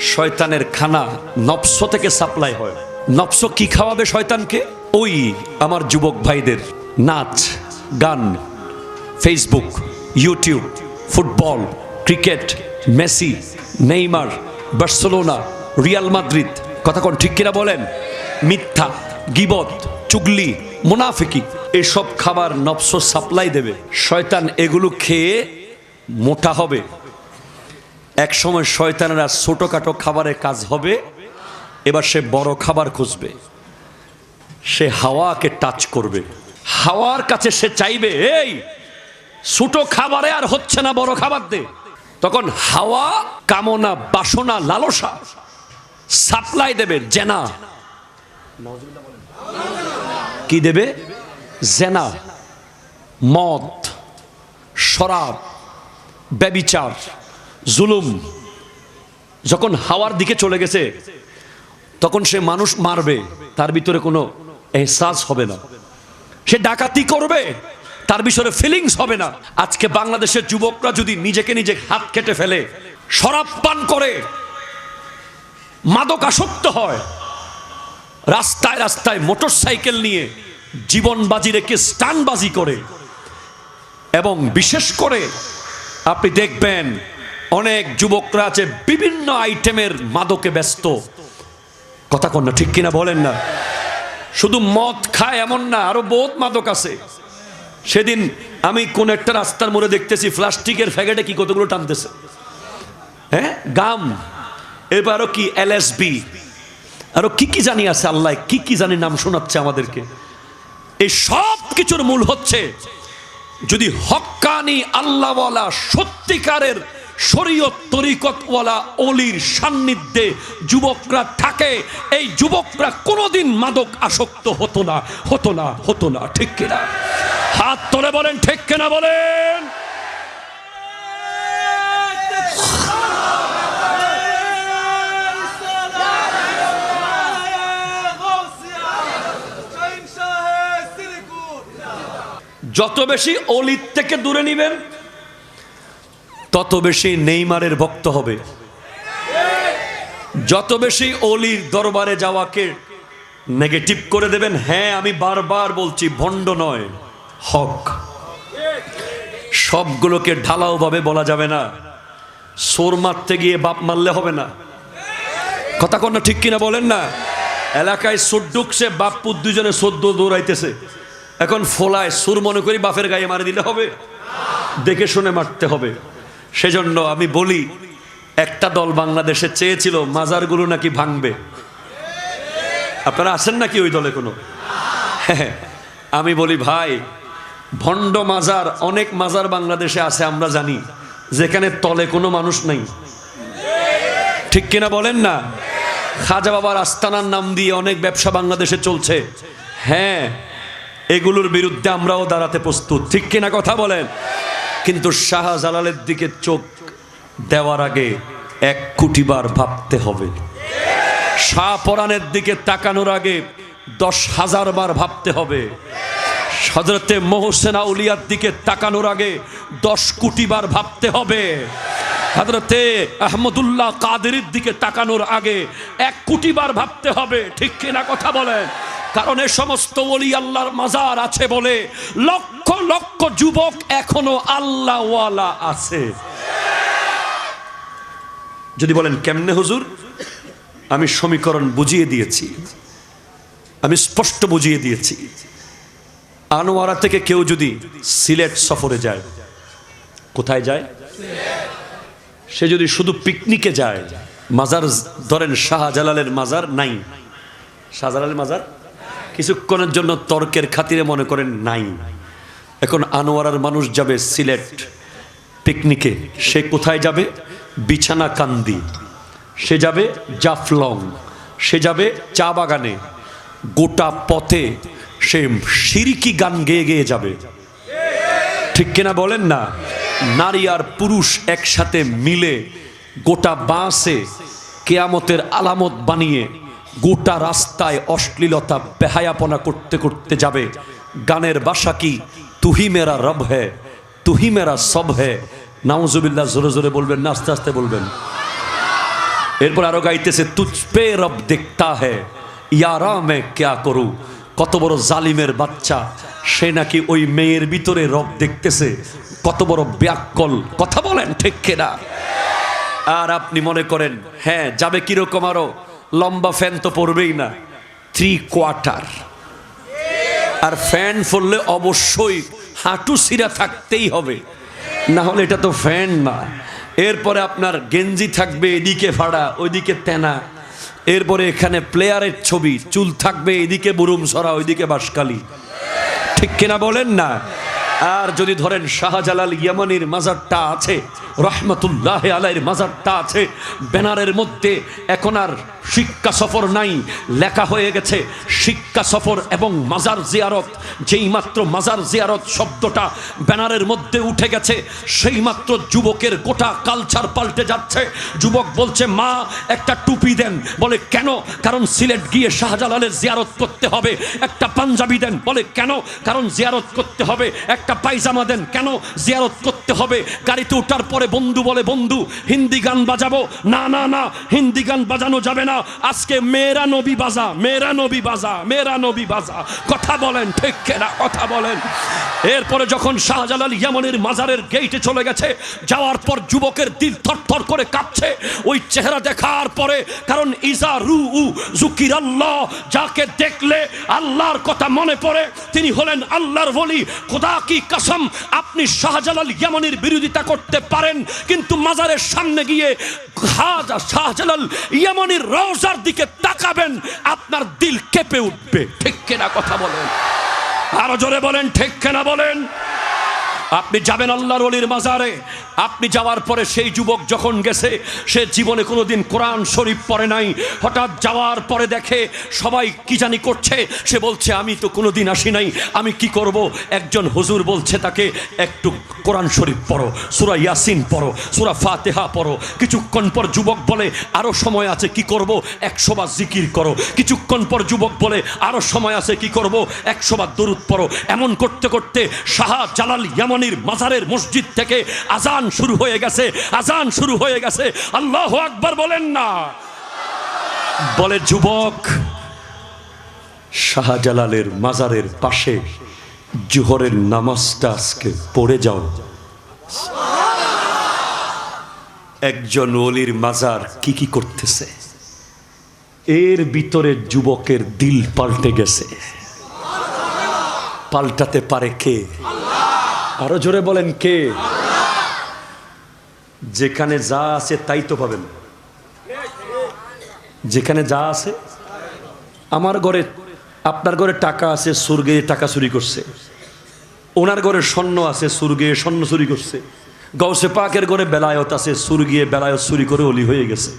শয়তানের খানা নফস থেকে সাপ্লাই হয়। নফস কি খাওয়াবে শয়তানকে? ওই আমার যুবক ভাইদের নাচ, গান Facebook YouTube football, cricket, Messi, Neymar, Barcelona, Real Madrid. কথা কোন ঠিক কিনা বলেন? মিথ্যা, গিবত, চুগলি, মুনাফিকি, এসব খাবার নফস সাপ্লাই দেবে। শয়তান এগুলো খেয়ে মোটা হবে। এক সময় শয়তানেরা ছোটোখাটো খাবারের কাজ হবে, এবার সে বড় খাবার খুঁজবে। সে হাওয়াকে টাচ করবে। হাওয়ার কাছে সে চাইবে, এই, ছোট খাবারে আর হচ্ছে না বড় খাবার দে। তখন হাওয়া কামনা, বাসনা, লালসা সাপ্লাই দেবে জেনা। কি দেবে? জেনা, মদ, শরাব, ব্যবিচার। জুলুম যখন হাওয়ার দিকে চলে গেছে, তখন সে মানুষ মারবে, তার ভিতরে কোনো এহসাস হবে না। সে ডাকাতি করবে, তার বিষয়ে ফিলিংস হবে না। আজকে বাংলাদেশের যুবকরা যদি নিজেকে নিজে হাত কেটে ফেলে, শরাব পান করে মাদক আসক্ত হয়, রাস্তায় রাস্তায় মোটর সাইকেল নিয়ে জীবন বাজি রেখে স্টানবাজি করে, এবং বিশেষ করে আপনি দেখবেন অনেক যুবকরা আছে, বিভিন্ন আইটেমের মাদকে ব্যস্ত। কথা কন না, ঠিক কিনা বলেন না? শুধু মদ খায় এমন না, আরও বহুত মাদক আছে। সেদিন আমি কোন একটা রাস্তার মোড়ে দেখতেছি, প্লাস্টিকের ফ্যাকেটে কি কতগুলো টানতেছে। হ্যাঁ? গাম। এবারও কি এলএসবি আরও কি কি জানি আছে, আল্লাহ কি কি জানি নাম শোনাচ্ছে আমাদেরকে। এই সব কিছুর মূল হচ্ছে, যদি হক্কানি আল্লাহওয়ালা সত্যিকারের শরীয়ত তরিকতওয়ালা অলির সান্নিধ্যে যুবকরা থাকে। এই যুবকরা কোনোদিন মাদক আসক্ত হতো না হতো না হতো না, ঠিক কিনা? হাত তোলে বলেন, ঠিক কিনা বলেন? যত বেশি অলির থেকে দূরে নিবেন তত বেশি নেইমারের ভক্ত হবে। যত বেশি অলির দরবারে যাওয়াকে নেগেটিভ করে দেবেন হ্যাঁ আমি বারবার বলছি, ভণ্ড নয়, হক। সবগুলোকে ঢালাওভাবে বলা যাবে না। সোর মারতে গিয়ে বাপ মারলে হবে না। কথা কোন ঠিক কিনা বলেন না? এলাকায় সোর ঢুকছে, বাপ দুজনে সদ্য দৌড়াইতেছে। এখন ফোলায়, সুর মনে করি বাপের গায়ে মারি দিলে হবে। দেখে শুনে মারতে হবে। সেজন্য আমি বলি একটা দল বাংলাদেশে চেয়েছিল মাজারগুলো নাকি ভাঙবে। আপনারা আছেন নাকি ওই দলে কোনো? হ্যাঁ, আমি বলি ভাই ভণ্ড মাজার অনেক মাজার বাংলাদেশে আছে আমরা জানি যেখানে তলে কোনো মানুষ নাই। ঠিক কিনা বলেন না? খাজা বাবার আস্তানার নাম দিয়ে অনেক ব্যবসা বাংলাদেশে চলছে। হ্যাঁ এগুলোর বিরুদ্ধে আমরাও দাঁড়াতে প্রস্তুত। ঠিক কিনা কথা বলেন? কিন্তু শাহজালালের দিকে চোখ দেওয়ার আগে এক কোটিবার ভাবতে হবে। শাহ পরাণের দিকে তাকানোর আগে দশ হাজার বার ভাবতে হবে। হজরতে মোহসেনা উলিয়ার দিকে তাকানোর আগে দশ কোটি বার ভাবতে হবে। হজরতে আহমদুল্লাহ কাদেরের দিকে তাকানোর আগে এক কোটি বার ভাবতে হবে। ঠিক কিনা কথা বলেন? কারণ এ সমস্ত ওলি আল্লাহর মাজার আছে বলে লক্ষ লক্ষ যুবক এখনও আল্লাহওয়ালা আছে। যদি বলেন, কেমনে হুজুর? আমি সমীকরণ বুঝিয়ে দিয়েছি। আমি স্পষ্ট বুঝিয়ে দিয়েছি। আনোয়ারা থেকে কেউ যদি সিলেট সফরে যায়, কোথায় যায়? সে যদি শুধু পিকনিকে যায়, মাজার ধরেন শাহজালালের মাজার নাই। শাহজালালের মাজার কিছুক্ষণের জন্য তর্কের খাতিরে মনে করেন, নাই। এখন আনোয়ারার মানুষ যাবে সিলেট পিকনিকে। সে কোথায় যাবে? বিছানা কান্দি। সে যাবে জাফলং। সে যাবে চা বাগানে। গোটা পথে সে সিরিকি গান গেয়ে গেয়ে যাবে। ঠিক কিনা বলেন না? নারী আর পুরুষ একসাথে মিলে গোটা বাঁশে কেয়ামতের আলামত বানিয়ে গোটা রাস্তায় অশ্লীলতা বেহায়াপনা করতে করতে যাবে। গানের বাসা কি? তুহি মেরা রব হ্যাঁ তুহি মেরা সব হ্যাঁ নাউজুবিল্লাহ, জোরে জোরে বলবেন না, আস্তে আস্তে বলবেন। এরপর আরও গাইতেছে তুচ পে রব দেখতা হে, ইয়ারা মে ক্যা করু? কত বড় জালিমের বাচ্চা, সে নাকি ওই মেয়ের ভিতরে রব দেখতেছে। কত বড় ব্যাকল, কথা বলেন ঠিক কেনা? আর আপনি মনে করেন হ্যাঁ যাবে কীরকম আরও? লম্বা ফ্যান তো পড়বেই না। থ্রি কোয়ার্টার আর ফ্যান ফুললে অবশ্যই হাঁটু সিরা থাকতেই হবে। না হলে এটা তো ফ্যান না। এরপরে আপনার গেঞ্জি থাকবে এদিকে ফাড়া, ওইদিকে তেনা। এরপরে এখানে প্লেয়ারের ছবি, চুল থাকবে এদিকে বুরুম সরা, ওইদিকে বাসকালি ঠিক কিনা বলেন না? আর যদি ধরেন শাহজালাল ইয়ামানির মাজারটা আছে, রহমতুল্লাহ আলাইয়ের মাজারটা আছে, ব্যানারের মধ্যে, এখন আর শিক্ষা সফর নাই, লেখা হয়ে গেছে, শিক্ষা সফর এবং মাজার জিয়ারত। যেই মাত্র মাজার জিয়ারত শব্দটা ব্যানারের মধ্যে উঠে গেছে, সেই মাত্র যুবকের গোটা কালচার পাল্টে যাচ্ছে। যুবক বলছে, মা, একটা টুপি দেন। বলে, কেন? কারণ সিলেট গিয়ে শাহজালালের জিয়ারত করতে হবে। একটা পাঞ্জাবি দেন। বলে, কেন? কারণ জিয়ারত করতে হবে। একটা পায়জামা দেন। কেন জিয়ারত করতে হবে? গাড়িতে ওঠার পরে বন্ধু বলে, বন্ধু, হিন্দি গান বাজাবো। না না না, হিন্দি গান বাজানো যাবে না। আজকে মেয়েরা নবী বাজা, মেয়েরা নবী বাজা, মেয়েরা নবী বাজা। কথা বলেন, ঠিক কেনা? কথা বলেন। এরপরে যখন শাহজালাল ইয়ামনের মাজারের গেইটে চলে গেছে, যাওয়ার পর যুবকের দিল থরথর করে কাঁপছে। ওই চেহারা দেখার পরে, কারণ ইজা রু উ জুকির আল্লাহ, যাকে দেখলে আল্লাহর কথা মনে পড়ে, তিনি হলেন আল্লাহর বলি খোদা কি কসম, আপনি শাহজালাল ইয়ামনের বিরোধিতা করতে পারেন, কিন্তু মাজারের সামনে গিয়ে শাহজালাল ইয়ামনের রওজার দিকে তাকাবেন, আপনার দিল কেঁপে উঠবে। ঠিক কেনা কথা বলেন? আরও জোরে বলেন, ঠিক কেনা বলেন? আপনি যাবেন আল্লাহর অলির মাজারে। আপনি যাওয়ার পরে সেই যুবক যখন গেছে, সে জীবনে কোনোদিন কোরআন শরীফ পড়ে নাই। হঠাৎ যাওয়ার পরে দেখে সবাই কি জানি করছে। সে বলছে, আমি তো কোনোদিন আসি নাই। আমি কি করব? একজন হুজুর বলছে তাকে, একটু কোরআন শরীফ পড়ো, সুরা ইয়াসিন পড়ো, সুরা ফাতেহা পড়ো। কিছুক্ষণ পর যুবক বলে আরও সময় আছে, কি করব? একশো বার জিকির করো। কিছুক্ষণ পর যুবক বলে আরও সময় আছে, কি করব? একশো বার দরুদ পড়ো। এমন করতে করতে শাহ জালাল ইয়ামানির মাজারের মসজিদ থেকে আজান শুরু হয়ে গেছে, আজান শুরু হয়ে গেছে। আল্লাহ আকবার বলেন না। বলে, যুবক, শাহজালালের মাজারের পাশে জোহরের নামাজটা আজকে পড়ে যাও। একজন অলির মাজার কি কি করতেছে? এর ভিতরে যুবকের দিল পাল্টে গেছে। পাল্টাতে পারে কে? আরও জোরে বলেন কে? যেখানে যা আছে তাই তো পাবেন। যেখানে যা আছে, আমার ঘরে, আপনার ঘরে টাকা আছে, সুরগে টাকা চুরি করছে। ওনার ঘরে স্বর্ণ আছে, সুরগে স্বর্ণ চুরি করছে। গৌসে পাকের ঘরে বেলায়ত আছে সুরগিয়ে বেলায়ত চুরি করে অলি হয়ে গেছে।